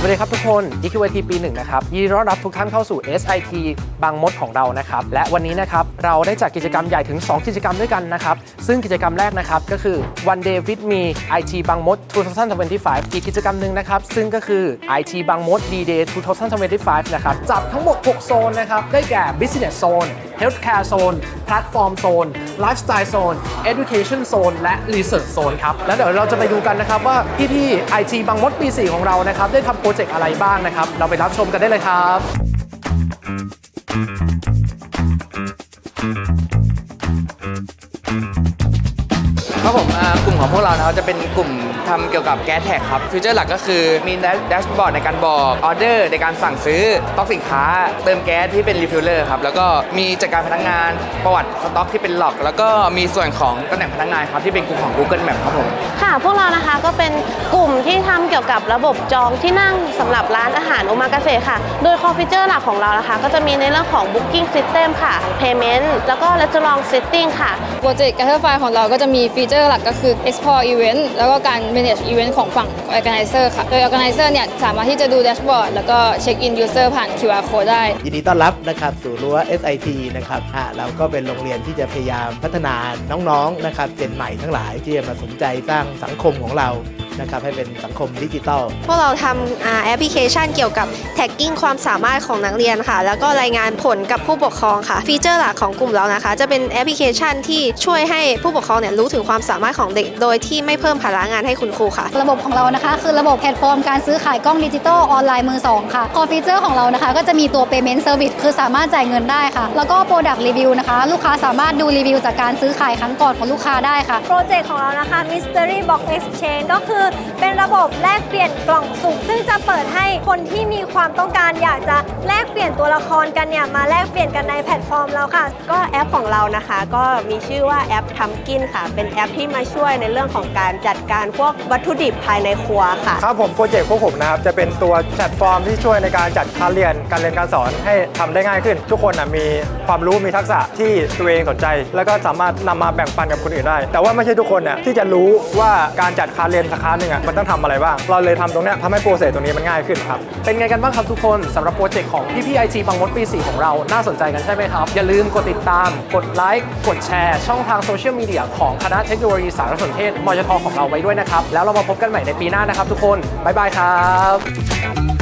สวัสดีครับทุกคน EQIT ปีหนึ่งนะครับ ยินดีต้อนรับทุกท่านเข้าสู่ SIT บางมดของเรานะครับ และวันนี้นะครับ เราได้จัดกิจกรรมใหญ่ถึง 2 กิจกรรมด้วยกันนะครับ ซึ่งกิจกรรมแรกนะครับ ก็คือ One Day with Me IT บางมด 2025 อีกกิจกรรมหนึ่งนะครับ ซึ่งก็คือ IT บางมด D-Day 2025 นะครับ จัดทั้งหมด 6 โซนนะครับ ได้แก่ Business Zone Healthcare Zone Platform Zone Lifestyle Zone Education Zone และ Research Zone ครับ แล้วเดี๋ยวเราจะไปดูกันนะครับว่าพี่ๆ IT บางมดปี 4 ของเรานะครับได้ทำโปรเจกต์อะไรบ้างนะครับ เราไปรับชมกันได้เลยครับ ครับผมอ่ากลุ่มของพวกเรานะครับจะเป็นกลุ่มทำเกี่ยวกับแก๊สแท็กครับฟีเจอร์หลักก็คือมีแดชบอร์ดในการบอกออเดอร์ในการสั่งซื้อสต็อกสินค้า เติมแก๊สที่เป็นรีฟิลเลอร์ครับแล้วก็มีจัดการพนักงานประวัติสต็อกที่เป็นหลอก แล้วก็มีส่วนของตำแหน่งพนักงานครับที่เป็นกลุ่มของ Google Map ครับผมค่ะ พวกเรานะคะก็เป็นกลุ่มที่ทำเกี่ยวกับระบบจองที่นั่งสำหรับร้านอาหารโอมากาเสะค่ะ โดยคอฟีเจอร์หลักของเรานะคะ ก็จะมีในเรื่องของ Booking System ค่ะ Payment แล้วก็ Restaurant Setting ค่ะโปรเจกต์ Gather File ของเราก็จะมีฟีเจอร์หลักก็คือ Export Event แล้วก็การ Manage Event ของฝั่ง Organizer ค่ะ โดย Organizer เนี่ยสามารถที่จะดู dashboard แล้วก็เช็คอิน User ผ่าน QR Code ได้ ยินดีต้อนรับนะครับสู่รั้ว SIT นะครับอะเราก็เป็นโรงเรียนที่จะพยายามพัฒนาน้องๆ นะครับ เจนใหม่ทั้งหลายที่จะมาสนใจสร้างสังคมของเรา นะครับให้เป็นสังคมดิจิทัลพวกเราทำอ่าแอปพลิเคชันเกี่ยวกับแท็กกิ้งความสามารถของนักเรียนค่ะ แล้วก็รายงานผลกับผู้ปกครองค่ะ ฟีเจอร์หลักของกลุ่มเรานะคะ จะเป็นแอปพลิเคชันที่ช่วยให้ผู้ปกครองเนี่ยรู้ถึงความสามารถของเด็ก โดยที่ไม่เพิ่มภาระงานให้คุณครูค่ะ ระบบของเรานะคะคือระบบแพลตฟอร์มการซื้อขายกล้องดิจิตอลออนไลน์มือ 2 ค่ะคอฟีเจอร์ของเรานะคะ ก็จะมีตัว Payment Service คือสามารถจ่ายเงินได้ค่ะ แล้วก็ Product Review นะคะ ลูกค้าสามารถดูรีวิวจากการซื้อขายครั้งก่อนของลูกค้าได้ค่ะโปรเจกต์ของเรานะคะ Mystery Box Exchange ก็คือเป็นระบบแลกเปลี่ยนกล่องสุ่มซึ่งจะเปิดให้คนที่มีความต้องการอยากจะแลกเปลี่ยนตัวละครกันเนี่ยมาแลกเปลี่ยนกันในแพลตฟอร์มเราค่ะ ก็แอปของเรานะคะ ก็มีชื่อว่าแอปทำกินค่ะ เป็นแอปที่มาช่วยในเรื่องของการจัดการพวกวัตถุดิบภายในครัวค่ะ ครับผมโปรเจกต์พวกผมนะครับจะเป็นตัวแพลตฟอร์มที่ช่วยในการจัดการเรียนการเรียนการสอนให้ทำได้ง่ายขึ้น ทุกคนนะมีความรู้มีทักษะที่ตัวเองสนใจ แล้วก็สามารถนำมาแบ่งปันกับคนอื่นได้ แต่ว่าไม่ใช่ทุกคนน่ะที่จะรู้ว่าการจัดการเรียนสักหนึ่งอะมันต้องทำอะไรบ้าง เราเลยทำตรงเนี้ยทำให้โปรเซสตรงนี้มันง่ายขึ้นครับ เป็นไงกันบ้างครับทุกคนสำหรับโปรเจกต์ของพี่ๆ IT บางมดปี 4 ของเรา น่าสนใจกันใช่ไหมครับ อย่าลืมกดติดตาม กดไลค์ กดแชร์ ช่องทางโซเชียลมีเดียของคณะเทคโนโลยีสารสนเทศมจทของเราไว้ด้วยนะครับ แล้วเรามาพบกันใหม่ในปีหน้านะครับทุกคน บ๊ายบายครับ